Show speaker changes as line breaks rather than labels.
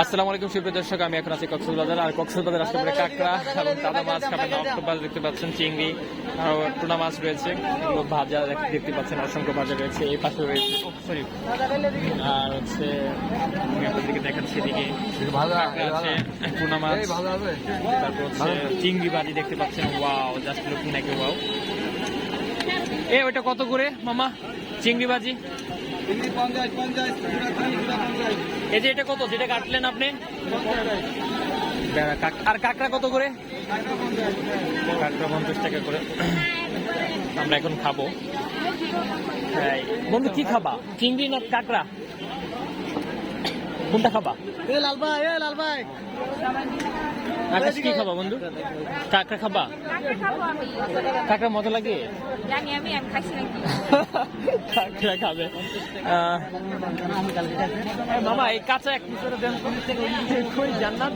আসসালামু আলাইকুম সুপ্রিয় দর্শক আমি এখন আছি কক্সবাজার। আর কক্সবাজার আসতে পারে কাঁকড়া এবং তাজা মাছ খাবেন অক্টোপাস দেখতে পাচ্ছেন চিংড়ি আর টুনা মাছ রয়েছে এগুলো ভাজা দেখতে পাচ্ছেন অসংখ্য ভাজা রয়েছে এই পাশে রয়েছে সরি আর হচ্ছে আপনাদেরকে দেখাচ্ছি এদিকে আছে টুনা মাছ তারপর হচ্ছে চিংড়ি বাজি দেখতে পাচ্ছেন ওয়াও জাস্ট লুকিং নাকি ওয়াও। এ ওইটা কত করে মামা? চিংড়ি বাজি এই যে এটা কত? যেটা কাটলেন আপনি? আর কাঁকড়া কত করে? কাঁকড়া পঞ্চাশ টাকা করে। আমরা এখন খাব। বন্ধু কি খাবা? চিংড়ি না কাঁকড়া? কোনটা খাবা?
এ লাল ভাই এ লাল ভাই।
আকাশ কি খাবা বন্ধু? কাঁকড়া খাবা?
কাঁকড়া
মজা লাগে?
জানি আমি আমি খাইছি নাকি?
কাঁকড়া খাবে। এই মামা এই কাঁচা এক পিস করে দেন কই জান্নাত?